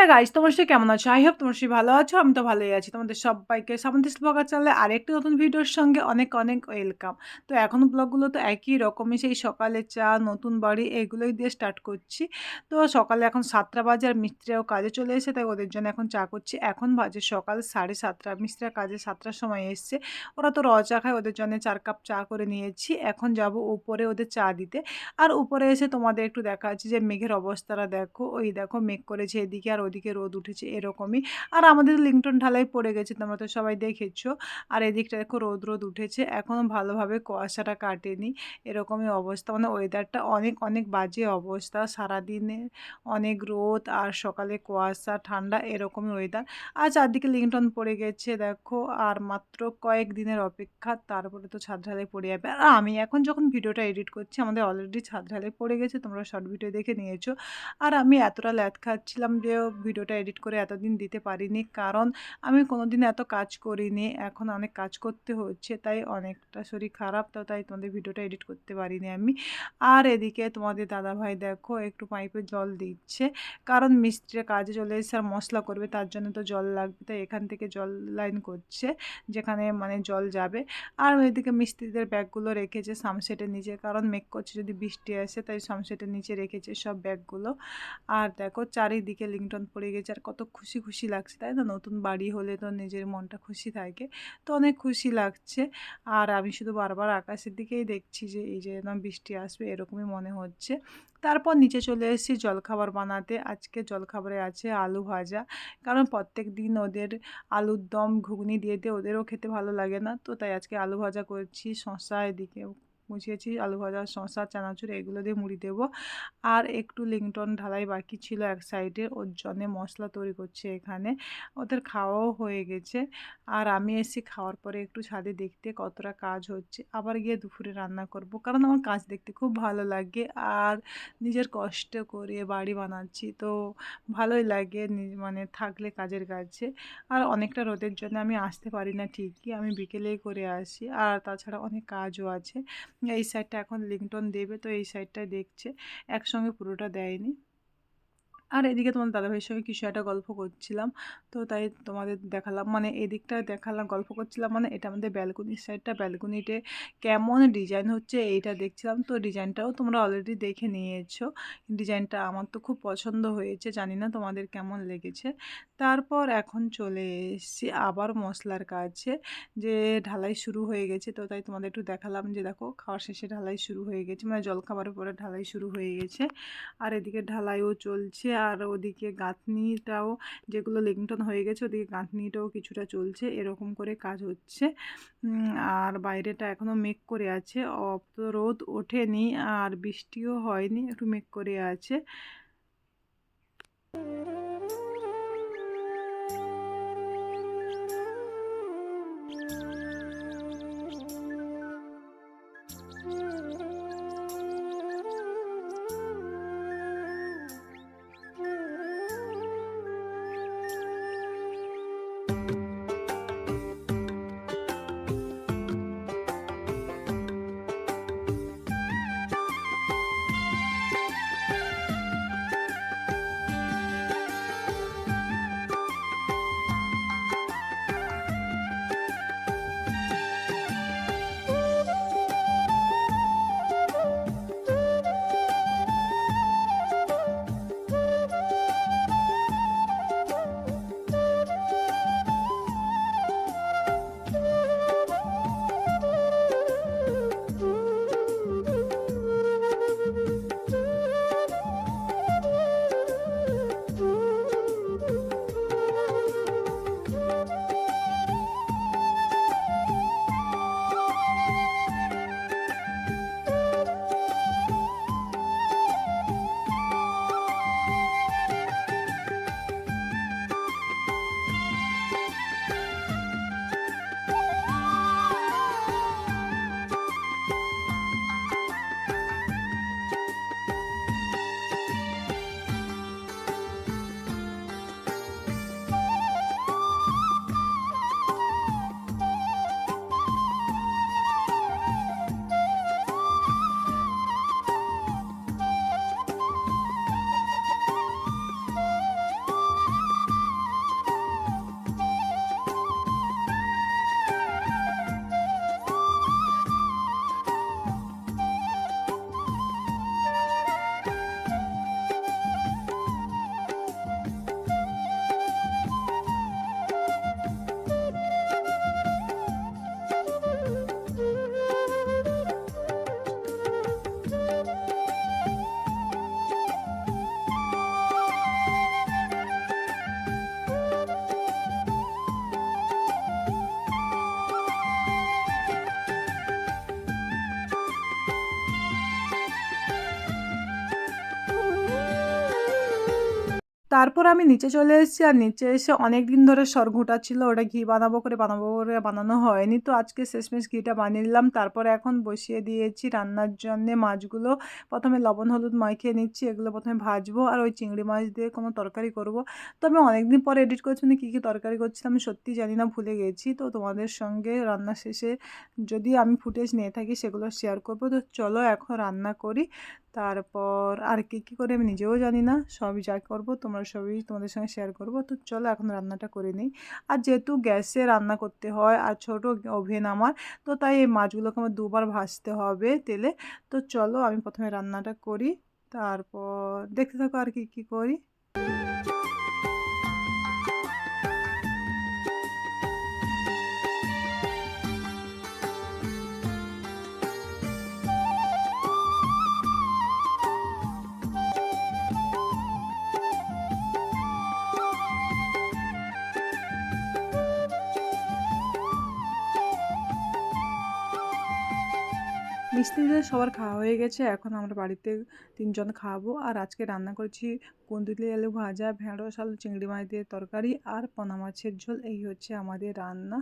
হ্যাঁ গাইস তোমার সে কেমন আছো? আই হোপ তোমার সে ভালো আছো, আমি তো ভালোই আছি। তোমাদের সবাইকে সামন্তিস ব্লগার চ্যানেলে আরেকটি নতুন ভিডিওর সঙ্গে অনেক অনেক ওয়েলকাম তো এখন ব্লগগুলো তো একই রকমই, সেই সকালে চা, নতুন বাড়ি এগুলোই দিয়ে স্টার্ট করছি। তো সকালে এখন সাতটা বাজে আর মিস্ত্রিরাও কাজে চলে এসে তাই ওদের জন্য এখন চা করছি। এখন বাজে সকাল সাড়ে সাতটা, মিস্ত্রিরা কাজে সাতটার সময় এসছে। ওরা তো র চা খায়, ওদের জন্য চার কাপ চা করে নিয়েছি। এখন যাব উপরে ওদের চা দিতে। আর উপরে এসে তোমাদের একটু দেখা যাচ্ছে যে মেঘের অবস্থাটা দেখো। ওই দেখো মেঘ করেছে এদিকে আর ওদিকে রোদ উঠেছে এরকমই। আর আমাদের লিংটন ঢালাই পড়ে গেছে, তোমরা তো সবাই দেখেছ। আর এদিকটা দেখো রোদ রোদ উঠেছে এখনও ভালোভাবে কুয়াশাটা কাটেনি, এরকমই অবস্থা। মানে ওয়েদারটা অনেক অনেক বাজে অবস্থা। সারাদিনে অনেক রোদ আর সকালে কুয়াশা, ঠান্ডা, এরকমই ওয়েদার আর চারদিকে লিংটন পড়ে গেছে, দেখো। আর মাত্র কয়েক দিনের অপেক্ষা, তারপরে তো ছাদ ঢালাই পড়ে যাবে। আর আমি এখন যখন ভিডিওটা এডিট করছি, আমাদের অলরেডি ছাদ ঢালাই পড়ে গেছে, তোমরা শর্ট ভিডিও দেখে নিয়েছো। আর আমি এতটা ল্যাদ খাচ্ছিলাম যে ভিডিওটা এডিট করে এতদিন দিতে পারিনি। কারণ আমি কোনো দিন এত কাজ করিনি, এখন অনেক কাজ করতে হচ্ছে, তাই অনেকটা শরীর খারাপ, তো তাই তোমাদের ভিডিওটা এডিট করতে পারিনি আমি। আর এদিকে তোমাদের দাদাভাই দেখো, একটু পাইপে জল দিচ্ছে। কারণ মিস্ত্রির কাজে চলে এসে আর মশলা করবে, তার জন্য তো জল লাগবে, তাই এখান থেকে জল লাইন করছে, যেখানে মানে জল যাবে। আর ওইদিকে মিস্ত্রিদের ব্যাগগুলো রেখেছে সামসেটের নিচে, কারণ মেঘ করছে, যদি বৃষ্টি আসে, তাই সামসেটের নিচে রেখেছে সব ব্যাগগুলো। আর দেখো চারিদিকে লিংটন পড়ে গেছে আর কত খুশি খুশি লাগছে, তাই না? নতুন বাড়ি হলে তো নিজের মনটা খুশি থাকে। তো অনেক খুশি লাগছে। আর আমি শুধু বারবার আকাশের দিকেই দেখছি যে, এই যে একদম বৃষ্টি আসবে, এরকমই মনে হচ্ছে। তারপর নিচে চলে এসেছি জলখাবার বানাতে। আজকে জলখাবারে আছে আলু ভাজা। কারণ প্রত্যেক দিন ওদের আলুর দম ঘুগনি দিয়ে দিয়ে ওদেরও খেতে ভালো লাগে না। তো তাই আজকে আলু ভাজা করছি শশা এদিকে মুছিয়েছি, আলু ভাজা শশা চানাচুর, এগুলো দিয়ে মুড়ি দেবো। আর একটু লিংটন ঢালাই বাকি ছিল এক সাইডে, ওর জন্যে মশলা তৈরি করছে এখানে। ওদের খাওয়াও হয়ে গেছে। আর আমি এসে খাওয়ার পরে একটু ছাদে দেখতে কতটা কাজ হচ্ছে, আবার গিয়ে দুপুরে রান্না করব, কারণ আমার কাজ দেখতে খুব ভালো লাগে। আর নিজের কষ্ট করে বাড়ি বানাচ্ছি, তো ভালোই লাগে মানে থাকলে কাজের কাছে। আর অনেকটা রোদের জন্য আমি আসতে পারি না ঠিকই, আমি বিকেলেই করে আসি। আর তাছাড়া অনেক কাজও আছে। এই সাইডটা এখন লিংটন দেবে তো এই সাইডটা দেখছে। একসঙ্গে পুরোটা দেয়নি। আর এদিকে তোমার দাদাভাইয়ের সঙ্গে কিছু একটা গল্প করছিলাম। তো তাই তোমাদের দেখালাম মানে এদিকটা দেখালাম, গল্প করছিলাম মানে এটা আমাদের ব্যালকনির সাইডটা ব্যালকনিতে কেমন ডিজাইন হচ্ছে এইটা দেখছিলাম। তো ডিজাইনটাও তোমরা অলরেডি দেখে নিয়েছো। ডিজাইনটা আমার তো খুব পছন্দ হয়েছে, জানি না তোমাদের কেমন লেগেছে। তারপর এখন চলে এসেছি আবার মশলার কাছে, যে ঢালাই শুরু হয়ে গেছে। তো তাই তোমাদের একটু দেখালাম যে দেখো, খাওয়ার শেষে ঢালাই শুরু হয়ে গেছে মানে জলখাবারের পরে ঢালাই শুরু হয়ে গেছে। আর এদিকে ঢালাইও চলছে আর ওদিকে গাঁথনিটাও যেগুলো লিংটন হয়ে গেছে, ওদিকে গাঁথনিটাও কিছুটা চলছে, এরকম করে কাজ হচ্ছে। আর বাইরেটা এখনও মেঘ করে আছে। অত রোদ ওঠেনি আর বৃষ্টিও হয়নি, একটু মেঘ করে আছে। তারপর আমি নিচে চলে এসেছি আর নিচে এসে অনেক দিন ধরে সরঘুটা ছিল ওটা ঘি বানাবো করে বানাবো করে বানানো হয়নি। তো আজকে শেষমেশ ঘিটা বানিয়ে নিলাম। তারপরে এখন বসিয়ে দিয়েছি রান্নার জন্যে মাছগুলো। প্রথমে লবণ, হলুদ মাখিয়ে নিচ্ছি। এগুলো প্রথমে ভাজবো আর ওই চিংড়ি মাছ দিয়ে কোনো তরকারি করব। তো আমি অনেকদিন পরে এডিট করছি মানে কী কী তরকারি করছিলাম সত্যি জানি না, ভুলে গেছি। তো তোমাদের সঙ্গে রান্না শেষে যদি আমি ফুটেজ নিয়ে থাকি সেগুলো শেয়ার করব। তো চলো এখন রান্না করি। তারপর আর কি কী করে আমি নিজেও জানি না, সবই যা করব তোমরা সবই তোমাদের সঙ্গে শেয়ার করব। তো চলো এখন রান্নাটা করে নিই। আর যেহেতু গ্যাসে রান্না করতে হয় আর ছোট ওভেন আমার, তো তাই এই মাছগুলোকে আমার দুবার ভাজতে হবে তেলে। তো চলো আমি প্রথমে রান্নাটা করি, তারপর দেখতে থাকো আর কি কী করি। মিস্ত্রিদের সবার খাওয়া হয়ে গেছে, এখন আমরা বাড়িতে তিনজন খাব। আর আজকে রান্না করছি কুন্দুলি আলু ভাজা ভেঁড়স আলু চিংড়ি মাছ দিয়ে তরকারি আর পোনা মাছের ঝোল। এই হচ্ছে আমাদের রান্না।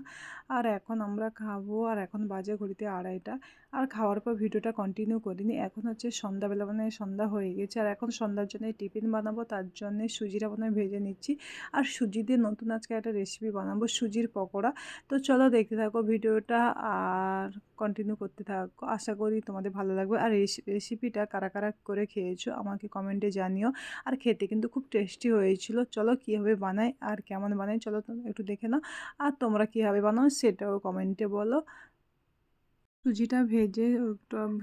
আর এখন আমরা খাব, আর এখন বাজে ঘড়িতে আড়াইটা। আর খাওয়ার পর ভিডিওটা কন্টিনিউ করিনি। এখন হচ্ছে সন্ধ্যাবেলা মানে সন্ধ্যা হয়ে গেছে। আর এখন সন্ধ্যার জন্য টিফিন বানাবো, তার জন্যে সুজিটা প্রথমে ভেজে নিচ্ছি। আর সুজি দিয়ে নতুন আজকে একটা রেসিপি বানাবো, সুজির পকোড়া। তো চলো দেখতে থাকো ভিডিওটা। আর কন্টিনিউ করতে থাকো। আশা করি তোমাদের ভালো লাগবে। আর রেসিপিটা কারা কারা করে খেয়েছো আমাকে কমেন্টে জানিও। আর খেতে কিন্তু খুব টেস্টি হয়েছিল। চলো কীভাবে বানাই আর কেমন বানাই, চলো একটু দেখে নাও। আর তোমরা কীভাবে বানাও সেটাও কমেন্টে বলো। সুজিটা ভেজে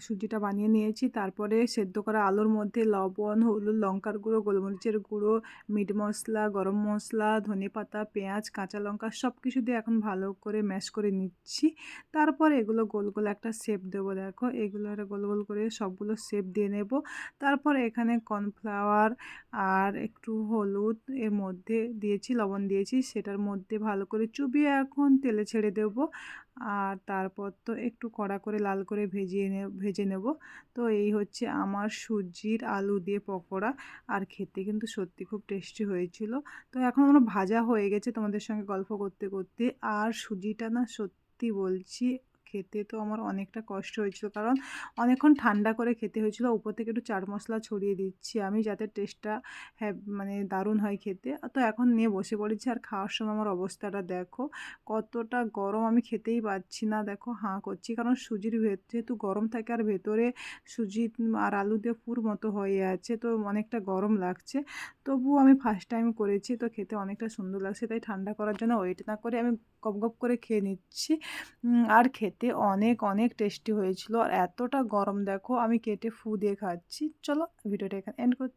সুজিটা বানিয়ে নিয়েছি। তারপরে সেদ্ধ করা আলুর মধ্যে লবণ, হলুদ, লঙ্কার গুঁড়ো, গোলমরিচের গুঁড়ো, মিট মশলা, গরম মশলা ধনে পাতা পেঁয়াজ, কাঁচা লঙ্কা সব কিছু দিয়ে এখন ভালো করে ম্যাশ করে নিচ্ছি। তারপর এগুলো গোল গোল একটা শেপ দেবো, দেখো। এগুলো একটা গোল গোল করে সবগুলো শেপ দিয়ে নেব। তারপর এখানে কর্নফ্লাওয়ার আর একটু হলুদ এর মধ্যে দিয়েছি, লবণ দিয়েছি। সেটার মধ্যে ভালো করে চুবিয়ে এখন তেলে ছেড়ে দেবো। আর তারপর তো একটু কড়া করে লাল করে ভেজিয়ে ভেজে নেব। তো এই হচ্ছে আমার সুজির আলু দিয়ে পকোড়া। আর খেতে কিন্তু সত্যি খুব টেস্টি হয়েছিল। তো এখন আমার ভাজা হয়ে গেছে তোমাদের সঙ্গে গল্প করতে করতে। আর সুজিটা না সত্যি বলছি খেতে তো আমার অনেকটা কষ্ট হয়েছিল। কারণ অনেকক্ষণ ঠান্ডা করে খেতে হয়েছিল, উপর থেকে একটু চাট মশলা ছড়িয়ে দিচ্ছি আমি যাতে টেস্টটা হ্যাঁ মানে দারুণ হয় খেতে। তো এখন নিয়ে বসে পড়েছি আর খাওয়ার সময় আমার অবস্থাটা দেখো, কতটা গরম আমি খেতেই পাচ্ছি না। দেখো হাঁ করছি, কারণ সুজির ভেত, যেহেতু গরম থাকে আর ভেতরে সুজি আর আলু দিয়ে পুর মতো হয়ে আছে, তো অনেকটা গরম লাগছে। তবুও আমি ফার্স্ট টাইম করেছি, তো খেতে অনেকটা সুন্দর লাগছে, তাই ঠান্ডা করার জন্য ওয়েট না করে আমি গপ গপ করে খেয়ে নিচ্ছি। আর খেতে অনেক অনেক টেস্টি হয়েছিল। আর এতটা গরম দেখো, আমি কেটে ফু দিয়ে খাচ্ছি। চলো ভিডিওটা এখানে এন্ড করছি